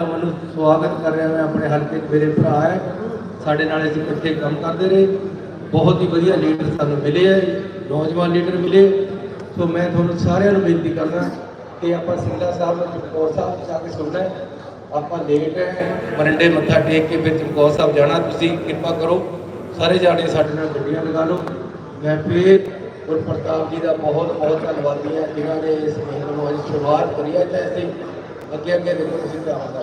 ਮੈਨੂੰ ਸਵਾਗਤ ਕਰ ਰਿਹਾ ਮੈਂ ਆਪਣੇ ਹਲਕੇ 'ਚ ਮੇਰੇ ਭਰਾ ਹੈ। ਸਾਡੇ ਨਾਲ ਅਸੀਂ ਇਕੱਠੇ ਕੰਮ ਕਰਦੇ ਰਹੇ। ਬਹੁਤ ਹੀ ਵਧੀਆ ਲੀਡਰ ਸਾਨੂੰ ਮਿਲੇ ਹੈ। ਨੌਜਵਾਨ ਲੀਡਰ ਮਿਲੇ। ਸੋ ਮੈਂ ਤੁਹਾਨੂੰ ਸਾਰਿਆਂ ਨੂੰ ਬੇਨਤੀ ਕਰਦਾ ਕਿ ਆਪਾਂ ਸਿੰਘਲਾ ਸਾਹਿਬ ਨੂੰ ਚਮਕੌਰ ਸਾਹਿਬ ਜਾ ਕੇ ਸੁਣਨਾ ਹੈ। ਆਪਾਂ ਲੇਟ ਹੈ ਮਰੰਡੇ ਮੱਥਾ ਟੇਕ ਕੇ ਫਿਰ ਚਮਕੌਰ ਸਾਹਿਬ ਜਾਣਾ। ਤੁਸੀਂ ਕਿਰਪਾ ਕਰੋ, ਸਾਰੇ ਜਾਣੇ ਸਾਡੇ ਨਾਲ ਗੱਡੀਆਂ ਲਗਾ ਲਓ। ਮੈਂ ਫਿਰ ਗੁਰਪ੍ਰਤਾਪ ਜੀ ਦਾ ਬਹੁਤ ਬਹੁਤ ਧੰਨਵਾਦੀ ਹਾਂ। ਜਿਨ੍ਹਾਂ ਨੇ ਇਸ ਮਹੀਨੇ ਨੂੰ ਅੱਜ ਸ਼ੁਰੂਆਤ ਕਰੀ ਹੈ। ਤੇ ਅਸੀਂ ਅੱਗੇ ਅੱਗੇ ਦੇਖੋ ਤੁਸੀਂ ਧਿਆਨ ਦਾ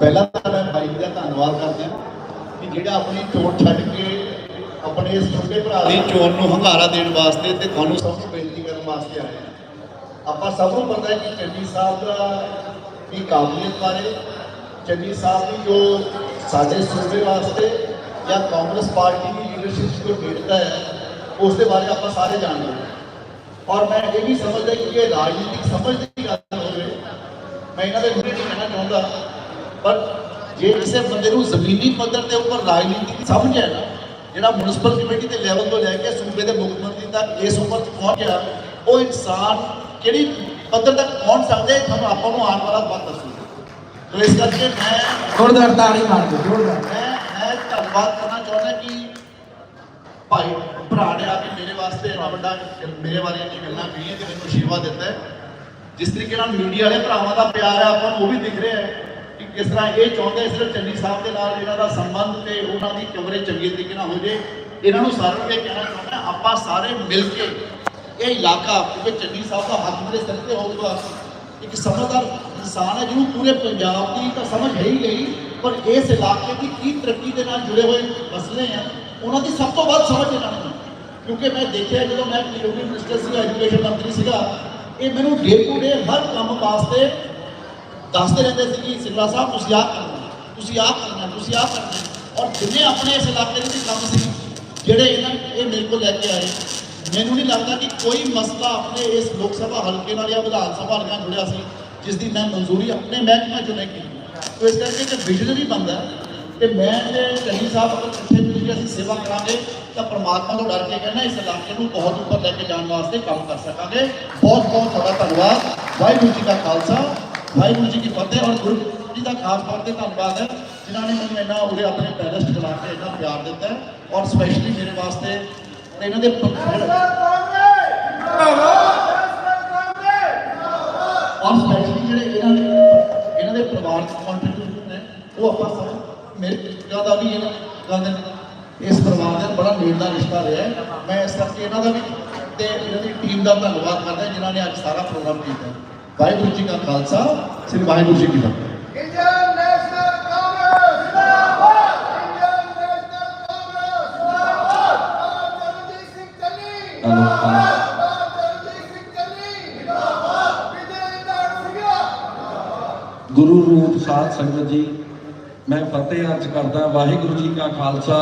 ਪਹਿਲਾਂ ਤਾਂ ਮੈਂ ਬਾਈ ਦਾ ਧੰਨਵਾਦ ਕਰਦਾ ਕਿ ਜਿਹੜਾ ਆਪਣੀ ਚੋਣ ਛੱਡ ਕੇ ਆਪਣੇ ਛੋਟੇ ਭਰਾ ਦੀ ਚੋਣ ਨੂੰ ਹੰਗਾਰਾ ਦੇਣ ਵਾਸਤੇ ਤੇ ਤੁਹਾਨੂੰ ਸਭ ਨੂੰ ਬੇਨਤੀ ਕਰਨ ਵਾਸਤੇ ਆਏ ਆਪਾਂ ਸਭ ਨੂੰ ਪਤਾ ਹੈ ਕਿ ਚੰਨੀ ਸਾਹਿਬ ਦਾ ਦੀ ਕਾਬਲੀਅਤ ਬਾਰੇ, ਚੰਨੀ ਸਾਹਿਬ ਦੀ ਜੋ ਸਾਡੇ ਸੂਬੇ ਵਾਸਤੇ ਜਾਂ ਕਾਂਗਰਸ ਪਾਰਟੀ ਦੀ ਲੀਡਰਸ਼ਿਪ ਜੋ ਖੇਡਦਾ ਹੈ, ਉਸ ਦੇ ਬਾਰੇ ਆਪਾਂ ਸਾਰੇ ਜਾਣਦੇ ਹਾਂ। ਔਰ ਮੈਂ ਇਹ ਵੀ ਸਮਝਦਾ ਕਿ ਇਹ ਰਾਜਨੀਤਿਕ ਸਮਝ ਦੀ ਗੱਲ ਹੋਵੇ ਮੈਂ ਇਹਨਾਂ ਦੇ ਮੁੱਦੇ ਕਹਿਣਾ ਚਾਹੁੰਦਾ। ਪਰ ਜੇ ਕਿਸੇ ਬੰਦੇ ਨੂੰ ਜ਼ਮੀਨੀ ਪੱਧਰ ਦੇ ਉੱਪਰ ਰਾਜਨੀਤਿਕ ਸਮਝ ਹੈ ਨਾ ਜਿਹੜਾ ਮਿਊਨਿਸਪਲ ਕਮੇਟੀ ਦੇ ਲੈਵਲ ਤੋਂ ਲੈ ਕੇ ਸੂਬੇ ਦੇ ਮੁੱਖ ਮੰਤਰੀ ਤੱਕ ਇਸ ਉਮਰ 'ਚ ਪਹੁੰਚ ਗਿਆ ਉਹ ਇਨਸਾਨ ਕਿਹੜੀ ਪੱਧਰ ਤੱਕ ਪਹੁੰਚ ਸਕਦਾ ਹੈ ਤੁਹਾਨੂੰ ਆਪਾਂ ਨੂੰ ਆਉਣ ਵਾਲਾ ਵਕਤ ਦੱਸੂਗਾ। ਤੋ ਇਸ ਕਰਕੇ ਮੈਂ ਜ਼ੋਰਦਾਰ ਤਾੜੀ ਮਾਰ ਦਿਓ ਜ਼ੋਰਦਾਰ। ਮੈਂ ਮੈਂ ਧੰਨਵਾਦ ਕਰਨਾ ਚਾਹੁੰਦਾ ਕਿ ਭਾਈ ਭਰਾ ਨੇ ਆ ਕੇ ਮੇਰੇ ਵਾਸਤੇ ਇੰਨਾ ਵੱਡਾ ਮੇਰੇ ਬਾਰੇ ਇੰਨੀ ਗੱਲਾਂ ਕਹੀਆਂ ਤੇ ਮੈਨੂੰ ਆਸ਼ੀਰਵਾਦ ਦਿੱਤਾ ਹੈ ਜਿਸ ਤਰੀਕੇ ਨਾਲ ਮੀਡੀਆ ਵਾਲੇ ਭਰਾਵਾਂ ਦਾ ਪਿਆਰ ਹੈ, ਆਪਾਂ ਨੂੰ ਉਹ ਵੀ ਦਿਖ ਰਿਹਾ ਹੈ ਕਿ ਕਿਸ ਤਰ੍ਹਾਂ ਇਹ ਚਾਹੁੰਦੇ ਸਿਰਫ ਚੰਨੀ ਸਾਹਿਬ ਦੇ ਨਾਲ ਇਹਨਾਂ ਦਾ ਸੰਬੰਧ ਤੇ ਉਹਨਾਂ ਦੀ ਕਵਰੇਜ ਚੰਗੇ ਤਰੀਕੇ ਨਾਲ ਹੋ ਜੇ ਇਹਨਾਂ ਨੂੰ ਸਾਰਿਆਂ ਨੂੰ ਇਹ ਕਹਿਣਾ ਚਾਹੁੰਦਾ ਆਪਾਂ ਸਾਰੇ ਮਿਲ ਕੇ ਇਹ ਇਲਾਕਾ ਕਿਉਂਕਿ ਚੰਨੀ ਸਾਹਿਬ ਦਾ ਹੱਥ ਮੇਰੇ ਸਿਰ ਤੇ ਹੋਊਗਾ, ਇੱਕ ਸਮਝਦਾਰ ਇਨਸਾਨ ਹੈ, ਜਿਹਨੂੰ ਪੂਰੇ ਪੰਜਾਬ ਦੀ ਤਾਂ ਸਮਝ ਹੈ ਹੀ ਗਈ ਪਰ ਇਸ ਇਲਾਕੇ ਦੀ ਕੀ ਤਰੱਕੀ ਦੇ ਨਾਲ ਜੁੜੇ ਹੋਏ ਮਸਲੇ ਆ, ਉਹਨਾਂ ਦੀ ਸਭ ਤੋਂ ਵੱਧ ਸਮਝ ਇਹਨਾਂ ਨੂੰ ਹੈ। ਕਿਉਂਕਿ ਮੈਂ ਦੇਖਿਆ ਜਦੋਂ ਮੈਂ ਯੂਪੀ ਮਿਨਿਸਟਰ ਸੀਗਾ, ਐਜੂਕੇਸ਼ਨ ਮੰਤਰੀ ਸੀਗਾ, ਇਹ ਮੈਨੂੰ ਡੇ ਟੂ ਡੇ ਹਰ ਕੰਮ ਵਾਸਤੇ ਦੱਸਦੇ ਰਹਿੰਦੇ ਸੀ ਕਿ ਸਿੰਗਲਾ ਸਾਹਿਬ, ਤੁਸੀਂ ਆਹ ਕਰਨਾ, ਤੁਸੀਂ ਆਹ ਕਰਨਾ, ਤੁਸੀਂ ਆਹ ਕਰਨਾ। ਔਰ ਜਿੰਨੇ ਆਪਣੇ ਇਸ ਇਲਾਕੇ ਦੇ ਕੰਮ ਸੀ, ਜਿਹੜੇ ਇਹਨਾਂ ਇਹ ਮੇਰੇ ਕੋਲ ਲੈ ਕੇ ਆਏ, ਮੈਨੂੰ ਨਹੀਂ ਲੱਗਦਾ ਕਿ ਕੋਈ ਮਸਲਾ ਆਪਣੇ ਇਸ ਲੋਕ ਸਭਾ ਹਲਕੇ ਨਾਲ ਜਾਂ ਵਿਧਾਨ ਸਭਾ ਨਾਲ ਜੁੜਿਆ ਸੀ, ਜਿਸ ਦੀ ਮੈਂ ਮਨਜ਼ੂਰੀ ਆਪਣੇ ਮਹਿਕਮੇ ਚੋਂ ਨਹੀਂ ਕੀਤੀ। ਤੋ ਇਸ ਕਰਕੇ ਕਿ ਵਿਜ਼ਨਰੀ ਬੰਦਾ ਤੇ ਮੈਂ ਤੇ ਚੰਨੀ ਸਾਹਿਬ ਅਗਰ ਇਕੱਠੇ ਮਿਲ ਕੇ ਅਸੀਂ ਸੇਵਾ ਕਰਾਂਗੇ, ਤਾਂ ਪ੍ਰਮਾਤਮਾ ਤੋਂ ਡਰ ਕੇ ਕਹਿੰਦਾ ਇਸ ਇਲਾਕੇ ਨੂੰ ਬਹੁਤ ਉੱਪਰ ਲੈ ਕੇ ਜਾਣ ਵਾਸਤੇ ਕੰਮ ਕਰ ਸਕਾਂਗੇ। ਬਹੁਤ ਬਹੁਤ ਤੁਹਾਡਾ ਧੰਨਵਾਦ। ਵਾਹਿਗੁਰੂ ਜੀ ਕਾ ਖਾਲਸਾ, ਵਾਹਿਗੁਰੂ ਜੀ ਕੀ ਫਤਿਹ ਔਰ ਗੁਰੂ ਜੀ ਦਾ ਖਾਸ ਤੌਰ ਤੇ ਧੰਨਵਾਦ ਹੈ, ਜਿਨ੍ਹਾਂ ਨੇ ਮੈਨੂੰ ਇੰਨਾ ਉਹਦੇ ਆਪਣੇ ਪੈਰਸ ਚਲਾ ਬੁਲਾ ਕੇ ਇੰਨਾ ਪਿਆਰ ਦਿੱਤਾ ਔਰ ਸਪੈਸ਼ਲੀ ਮੇਰੇ ਵਾਸਤੇ ਇਹਨਾਂ ਦੇ ਔਰ ਸਪੈਸ਼ਲੀ ਜਿਹੜੇ ਇਹਨਾਂ ਦੇ ਇਹਨਾਂ ਦੇ ਪਰਿਵਾਰ 'ਚ ਕੰਟਰੀਬਿਊਸ਼ਨ ਨੇ, ਉਹ ਆਪਾਂ ਸਭ ਮੇਰੇ ਦਾ ਵੀ ਇਹਨਾਂ ਗੱਲ ਦੇ ਇਸ ਪਰਿਵਾਰ ਨਾਲ ਬੜਾ ਨੇੜਲਾ ਰਿਸ਼ਤਾ ਰਿਹਾ ਹੈ ਮੈਂ ਇਸ ਕਰਕੇ ਇਹਨਾਂ ਦਾ ਵੀ ਤੇ ਇਹਨਾਂ ਦੀ ਟੀਮ ਦਾ ਧੰਨਵਾਦ ਕਰਦਾ ਜਿਨ੍ਹਾਂ ਨੇ ਅੱਜ ਸਾਰਾ ਪ੍ਰੋਗਰਾਮ ਕੀਤਾ ਵਾਹਿਗੁਰੂ ਜੀ ਕਾ ਖਾਲਸਾ ਸ੍ਰੀ ਵਾਹਿਗੁਰੂ ਜੀ ਕੀ ਫਤਿਹ Charanjit Singh Channi! Hello, hello. Baba Charanjit Singh Channi! Zindabad! Vijay Indar Singha! ਗੁਰੂ ਰੂਪ ਸਾਧ ਸੰਗਤ ਜੀ ਮੈਂ ਫਤਿਹ ਅਰਜ ਕਰਦਾ ਵਾਹਿਗੁਰੂ ਜੀ ਕਾ ਖਾਲਸਾ,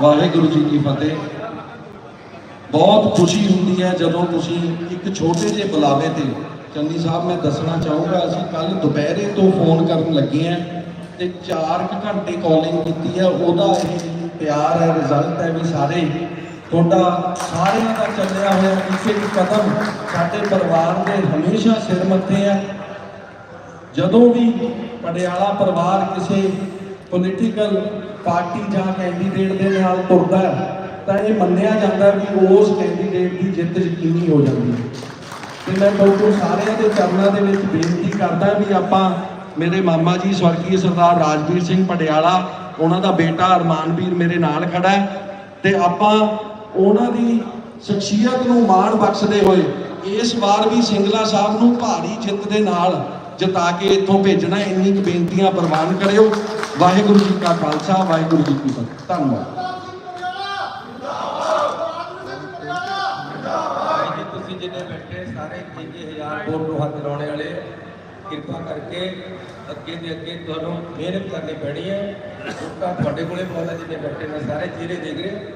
ਵਾਹਿਗੁਰੂ ਜੀ ਕੀ ਫਤਿਹ। ਬਹੁਤ ਖੁਸ਼ੀ ਹੁੰਦੀ ਹੈ ਜਦੋਂ ਤੁਸੀਂ ਇੱਕ ਛੋਟੇ ਜਿਹੇ ਬੁਲਾਵੇ ਤੇ, ਚੰਨੀ ਸਾਹਿਬ ਮੈਂ ਦੱਸਣਾ ਚਾਹੂੰਗਾ, ਅਸੀਂ ਕੱਲ ਦੁਪਹਿਰੇ ਤੋਂ ਫੋਨ ਕਰਨ ਲੱਗੇ ਆਂ ਤੇ 4 ਘੰਟੇ ਕਾਲਿੰਗ ਕੀਤੀ ਹੈ। ਉਹਦਾ ਇਹ ਪਿਆਰ ਹੈ ਰਿਜ਼ਲਟ ਹੈ ਵੀ ਸਾਰੇ, ਤੁਹਾਡਾ ਸਾਰਿਆਂ ਦਾ ਚੱਲਿਆ ਹੋਇਆ ਇੱਕ ਇੱਕ ਕਦਮ ਸਾਡੇ ਪਰਿਵਾਰ ਦੇ ਹਮੇਸ਼ਾ ਸਿਰ ਮੱਥੇ ਹੈ। ਜਦੋਂ ਵੀ ਪਟਿਆਲਾ ਪਰਿਵਾਰ ਕਿਸੇ ਪੋਲੀਟੀਕਲ ਪਾਰਟੀ ਜਾਂ ਕੈਂਡੀਡੇਟ ਦੇ ਨਾਲ ਤੁਰਦਾ ਹੈ, ਤਾਂ ਇਹ ਮੰਨਿਆ ਜਾਂਦਾ ਵੀ ਉਸ ਕੈਂਡੀਡੇਟ ਦੀ ਜਿੱਤ ਯਕੀਨੀ ਹੋ ਜਾਂਦੀ ਹੈ। ਤੇ ਮੈਂ ਤੁਹਾਨੂੰ ਸਾਰਿਆਂ ਦੇ ਚਰਨਾਂ ਦੇ ਵਿੱਚ ਬੇਨਤੀ ਕਰਦਾ ਵੀ ਆਪਾਂ ਮੇਰੇ ਮਾਮਾ ਜੀ ਸਵਰਗੀ ਸਰਦਾਰ ਰਾਜਵੀਰ ਸਿੰਘ ਪਟਿਆਲਾ ਉਹਨਾਂ ਦਾ ਬੇਟਾ ਅਰਮਾਨਵੀਰ ਮੇਰੇ ਨਾਲ ਖੜਾ ਹੈ ਤੇ ਆਪਾਂ ਉਹਨਾਂ ਦੀ ਸ਼ਖਸੀਅਤ ਨੂੰ ਮਾਣ ਬਖਸ਼ਦੇ ਹੋਏ ਇਸ ਵਾਰ ਵੀ ਸਿੰਗਲਾ ਸਾਹਿਬ ਨੂੰ ਭਾਰੀ ਜਿੱਤ ਦੇ ਨਾਲ ਜਿਤਾ ਕੇ ਇੱਥੋਂ ਭੇਜਣਾ ਇੰਨੀ ਕੁ ਬੇਨਤੀਆਂ ਪ੍ਰਵਾਨ ਕਰਿਓ। ਵਾਹਿਗੁਰੂ ਜੀ ਕਾ ਖਾਲਸਾ, ਵਾਹਿਗੁਰੂ ਜੀ ਕੀ ਫਤਿਹ। ਧੰਨਵਾਦ। ਤੁਸੀਂ ਜਿੰਨੇ ਬੈਠੇ ਸਾਰੇ 30000 ਵੋਟ ਨੂੰ ਹੱਥ ਲਾਉਣੇ ਵਾਲੇ, ਕਿਰਪਾ ਕਰਕੇ ਅੱਗੇ ਦੇ ਅੱਗੇ ਤੁਹਾਨੂੰ ਮਿਹਨਤ ਕਰਨੀ ਪੈਣੀ ਹੈ। ਵੋਟਾਂ ਤੁਹਾਡੇ ਕੋਲੇ ਬਹੁਤ ਹੈ ਜਿੰਨੇ ਬੈਠੇ ਨੇ, ਸਾਰੇ ਚਿਹਰੇ ਦੇਖ ਰਹੇ